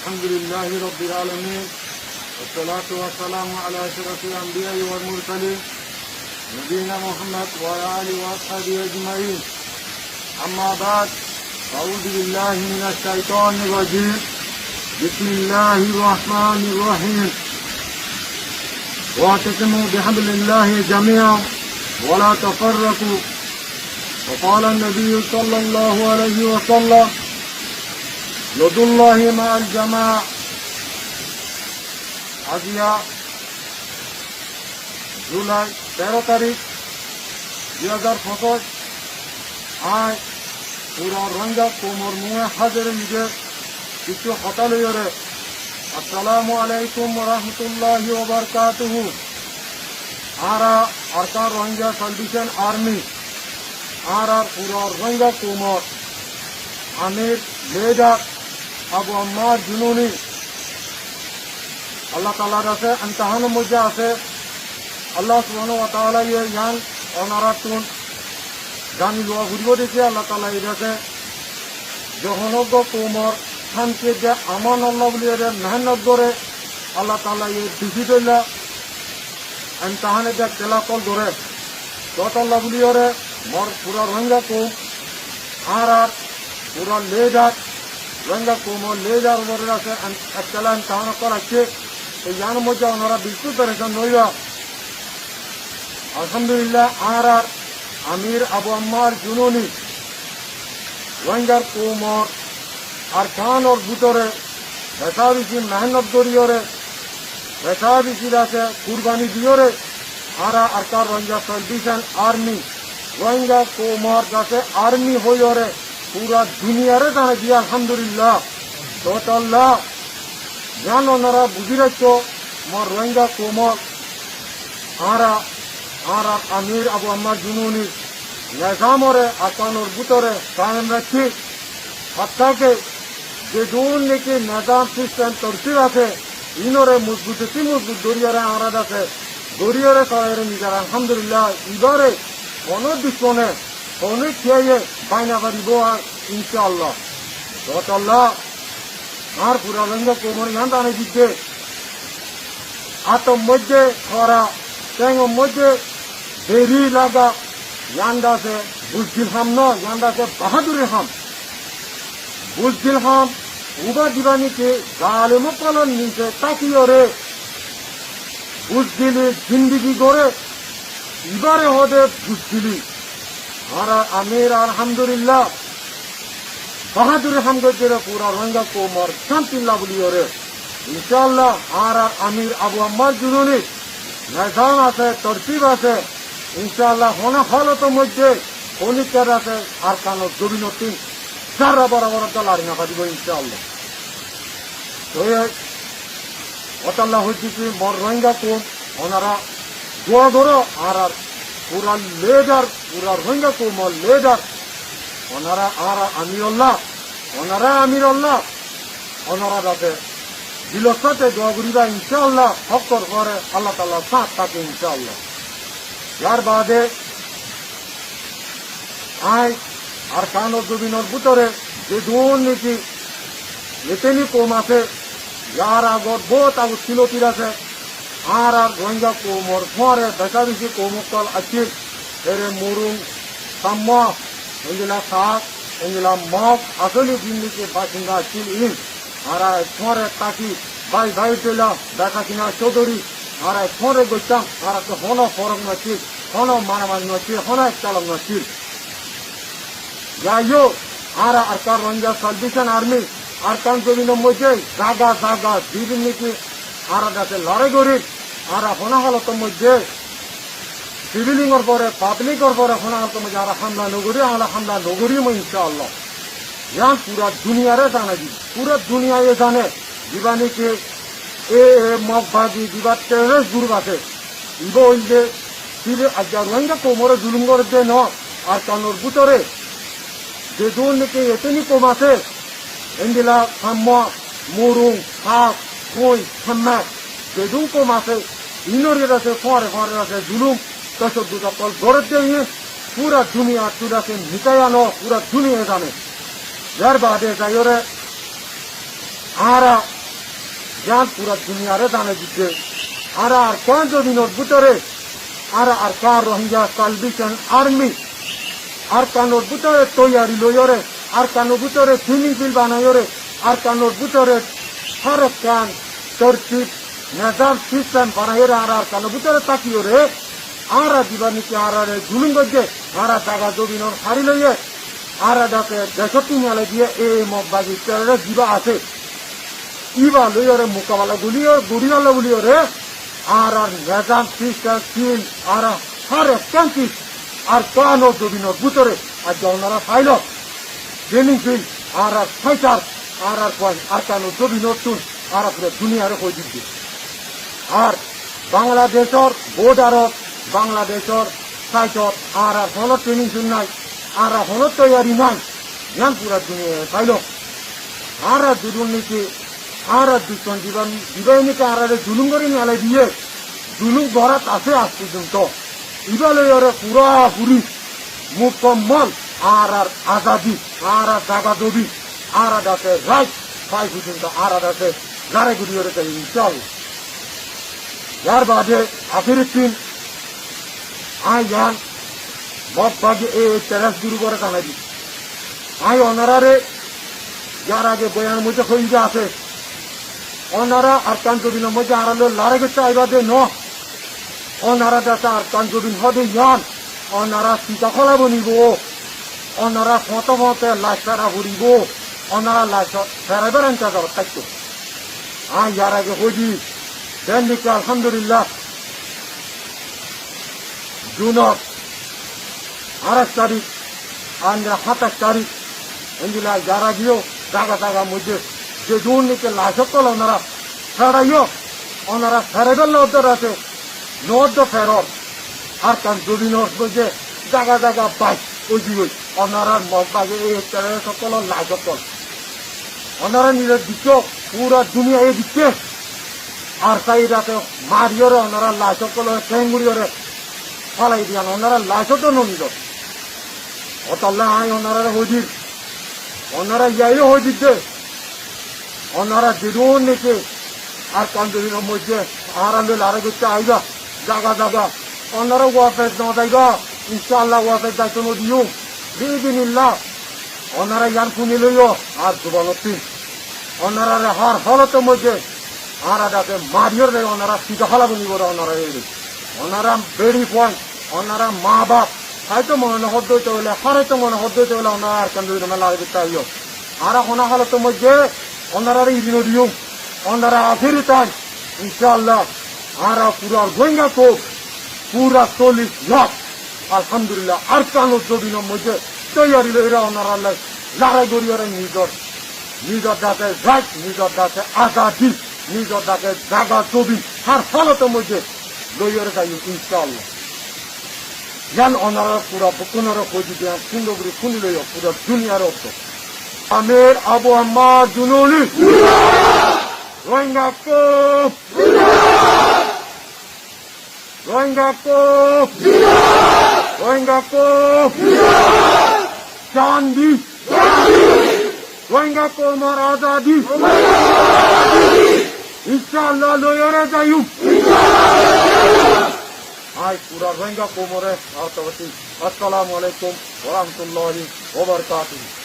الحمد لله رب العالمين والصلاة والسلام على أشرف الأنبياء والمرسلين نبينا محمد وعلى آله وأصحابه أجمعين. أما بعد أعوذ بالله من الشيطان الرجيم. بسم الله الرحمن الرحيم. واعتصموا بحبل الله جميعا ولا تفرقوا. وقال النبي صلى الله عليه وسلم নদুল্লাহি মাল জামা। আজিয়া, জুলাই তেরো তারিখ দুই হাজার পঁচিশ। আয় পুরা রঙ্গা কোমর মুয়ে হাজের নিজে কিছু হতালয়রে। আসসালামু আলাইকুম রহমতুল্লাহ ওবরকাতুহু আরা আরকা রোহিঙ্গা সালভিশন আর্মি। আর আর পুরা রোহিঙ্গা কুমার। আমির লেডার আবু আম্মার জুনুনি। আল্লাহ তালার আছে আন্তাহানের মধ্যে আছে। আল্লাহ সুবাহ তালা ইয়ে ইয়ান অনারাতুন জানি লোয়া ঘুরিব দেখে আল্লাহ তালা এটাকে জহনজ্ঞ কোমর শান্তি যে আমান আল্লাহ বলি এর মেহনত করে আল্লাহ তালা ইয়ে দিছি দইলা আন্তাহানে যে তেলাকল ধরে। তত আল্লাহ বলি ওরে মর পুরা রঙ্গা কোম। আর আর পুরা লেজার রঙ্গা কোমর লেজার উপরে আছে তেলা আন্তাহান করাচ্ছে। এই ইয়ান মধ্যে ওনারা বিদ্যুৎ পেরেছেন নইয়া আলহামদুলিল্লাহ, আর আর আমির আবু আম্মার জুনুনি। রোহিঙ্গার কোমর আর কান ওর ভিতরে বেসা বেশি মেহনত করিওরে বেসা বেশি আছে কুরবানি দিওরে আর আর কার রোহিঙ্গা সার্ভিসেন আর্মি রোহিঙ্গা কোমর যাতে আর্মি হইরে পুরা দুনিয়ারে তাহলে দিয়ে আলহামদুলিল্লাহ। তোতাল্লাহ জান ওনারা বুঝি রাখছো আমার রোহিঙ্গা কোমর, আরা আর আমির আবু আম্মার জুনুনি নেজামরে আকানোর বুতরে কায়েম রাখছি সত্তাকে যে দুন নাকি নেজাম সিস্টেম তরসির আছে, ইনরে মজবুত কি মজবুত দরিয়ারে আরাদ আছে দরিয়ারে সবাই নিজের আলহামদুলিল্লাহ। এবারে কোন দুশ্মনে অনেক খেয়ে বাইনা পারিব আর ইনশাআল্লাহ। আল্লাহ আর পুরা কোমর ইয়ান দানে দিচ্ছে আতম মধ্যে খরা ট্যাং মধ্যে দেরি লাগা। ইয়ান্দাসে বুঝদিল হাম ন ইয়ান্দাসে বাহাদুরের হাম। বুঝদিল হাম, উবা দিবানিকে গালে মকলন নিচে তাকিয়ে রে। বুঝদিলি জিন্দিগি গড়ে এবারে হদে বুঝদিলি। আর আমির আলহামদুলিল্লাহ বাহাদুর হাম গজের পুরা রঙ্গা কোমর শান্তিল্লাহ বলিও রে ইনশাআল্লাহ আর আমির আবু আম্মার জুনুনি নিজাম আছে তরতিব আছে ইনশাআল্লাহ হনা হলত মধ্যে অনিকের আছে আর কানো জবিন তিন যারা বরাবর দল আর না পারিব ইনশাআল্লাহ তো অতাল্লাহ হইতেছি মর রোহিঙ্গা কোম ওনারা দোয়া ধরো আর আর পুরা লেডার পুরা রোহিঙ্গা কোম লেডার ওনারা আর আমির আল্লাহ ওনারা আমির আল্লাহ ওনারা যাতে দিলসাতে দোয়া করিবা ইনশাআল্লাহ হকর করে আল্লাহ তাল্লাহ সাথ থাকে ইনশাআল্লাহ। ইয়ার বাদে আয় আর কানর দুদিনের ভিতরে যে দুর্নীতি এতেনি কম আছে যার আগত বহুত আগত সিলতির আছে। আর আর রোহিঙ্গা কোমর বেচা বেশি কোমকল আছে এরে মুরুং সাম্য এগুলা শাক এগুলা মগ আসলে দিল্লিকে বাসিন্দা ছিল ইন আর ফরে তাকি ভাই ভাই পেলা দেখা কিনা চৌধুরী আর ফরে গইতাম আর তো হন ফরম নছিল হন মারামারি নছিল হন চালক নছিল যাইও আর আর কার রঞ্জা সালভেশন আর্মি আর কান জমিনের মধ্যে জাগা জাগা দিদিন নাকি আর হনা হলতের মধ্যে সিভিলিংর পরে পাবলিকর পরে হনা হলতের মধ্যে আর হামলা নগরী আমরা হামলা নগরী ইনশাআল্লাহ ইয়ান পুরা দুনিয়ারে জানে দি পুরা দুনিয়ায় জানে। দিবানিকে এ মগবাজি দিবা টেররিস্ট গ্রুপ আছে। ইব হইলে সিলে আজ্ঞা রোহিঙ্গা কোমরে জুলুম করে ন আর কানোর ভিতরে যে দূর নাকি এতনি কম আছে, এন্দিলা সাম্য মুরুং হাক কই সাম্মা যে কম আছে ইনরের আছে ফরে ফরে আছে জুলুম তসব দুটা কল গড়ে দিয়ে পুরা দুনিয়া তুরাকে মিটাইয়ানো পুরা দুনিয়া জানে। যার বাদে যাইরে আরা যান পুরা দুনিয়ারে দানে দিতে আরা আর কোন জমিনের ভিতরে আরা আর কার রোহিঙ্গা সালভেশন আর্মি? আর কানোর ভিতরে তৈয়ারি লইরে আর কানোর ভিতরে সুইমিং পুল বানাইরে আর কানোর ভিতরে হর কান তরতিব নিজাম সিস্টেম আর আর কানোর ভিতরে তাকিয়ে রে। আরা দিবানিকে আরারে জুলুম গজ্জে আরা টাকা জমিনের হারি লইয়ে। আরা ডাকে দেশটি মেলে দিয়ে এই মগবাজি তেরে দিবা আছে। ইবা লইরে মোকাবেলা গুলিও গুড়িয়ালো গুলিও রে। আর আর নিজাম সিস্টেম সিল আর হর কান্তি আর কানো জমিনের ভিতরে। আর ওনারা ফাইল। ট্রেনিং ফিল্ড আর আর ফাইটার আর আর কয় আর কানো জমিনের তুন আর পুরো দুনিয়ারে কই দিচ্ছে আর বাংলাদেশর বর্ডারত বাংলাদেশর সাইটত আর আর হল ট্রেনিং ফিল্ড নাই, আর আর হল তৈয়ারি নাই জ্ঞান পুরা পাইল। আর আর দুর্নীতি, আর আর দুজন জীবন জীবনীকে আর আর জুলুম করে নিয়ে দিয়ে জুলুম গড়াত আছে আজ পর্যন্ত। ইবালয়ের পুরাপুরি মুকম্মল, আর আর আজাদি, আর আর জাগা দবি আর আর আছে রাইট পাই পর্যন্ত আর আর আছে গাড়ে গুড়িয়ে রেখে যার আই যান বব বাগে এ তেরাস গুরু করে কানা আই অনারারে যার আগে বয়ানের মধ্যে হয়ে আছে। অনারা আর কাঞ্চবিনের মধ্যে আড়ালো লারে গেছে আইবাদে ন। অনারা দাতা আর কাঞ্চবিন হদে ইয়ান। অনারা সীতা খলা বনিব। অনারা ফত ফতে লাইসারা হরিব অনারা লাইস ফেরাইবার আনতে যাব থাকত আ ইয়ার আগে হইদি দেন দিকে আলহামদুলিল্লাহ জুনত আঠাশ তারিখ আমরা সাতাশ তারিখ এগুলা যারা গিয়েও জায়গা জায়গা মধ্যে যে দুর্নীতি লাশকল ওনারা ফেরাইও ওনারা ফেরাইবার লোকদের আছে নোট ফেরত আর কান যদি বলছে জায়গা জায়গা পাই ওই ওই ওনারা মগবাগে এই সকল লাশকল ওনারা নিজের দিচ্ছে পুরা দুনিয়া এই দিচ্ছে আর তাই রাতে মারিয়রে ওনারা লাশকল ঠেঙ্গুড়িয়রে ফালাই দিয়ান, ওনারা লাশত নিল অতল্লা আই ওনারা হজির, ওনারা ইয়াইও হয়ে দিচ্ছে ওনারা দিদুন নিচে আর কান্দুরির মধ্যে আরামে লারে করতে আইবা, জাগা জাগা। ওনারা ওয়াফেজ ন যাইবা, ইনশাআল্লাহ ওয়াফেজ দায়িত্ব দিও। বিদিনিল্লাহ ওনারা ইয়ান শুনি লইও, আর যুবনতি ওনারা হার হলতে মধ্যে আদাকে মারিয়র রে ওনারা সিধা হলা বনিব ওনারা এই ওনারা বেড়ি পয়েন্ট, ওনারা মা বাপ। হয়তো মনে হদ্দ হলে হয়তো মনে হদ্দ হলে ওনারা আর কান্দুরি মেলা দিতে আইও। আর ওনা হলতে মধ্যে ওনারা ইদিন দিও, ওনারা আফিরি তাই ইনশাআল্লাহ, আর পুরা গোয়েঙ্গা তো পুরা চল্লিশ লাখ, আলহামদুলিল্লাহ, আর কানো জবিনের মধ্যে তৈয়ারি লইরা ওনারা লড়াই গড়িয়ারে নিজর নিজর ডাকে রাইট নিজর ডাকে আজাদি। নিজর ডাকে জাগা জবি আর ফলতের মধ্যে লইয়ারে যাই ইনশাআল্লাহ। জ্ঞান ওনারা পুরা পুনরা খোঁজি দেন সুন্দরগুলি শুনি লইয়া পুরা দুনিয়ার অর্থ। আমের আবু আম্মার জুনুলি রোহিঙ্গা কোপ রোহিঙ্গা কোপ রোহিঙ্গা কোপ চান্দি রোহিঙ্গা কোমার আজাদি ইনশাআল্লাহ লইয়ারে যাইউ আই পুরা রোহিঙ্গা কোমরে আর্তবতী আসসালামু আলাইকুম ওরহমতুল্লাহি ওবরকাতুহু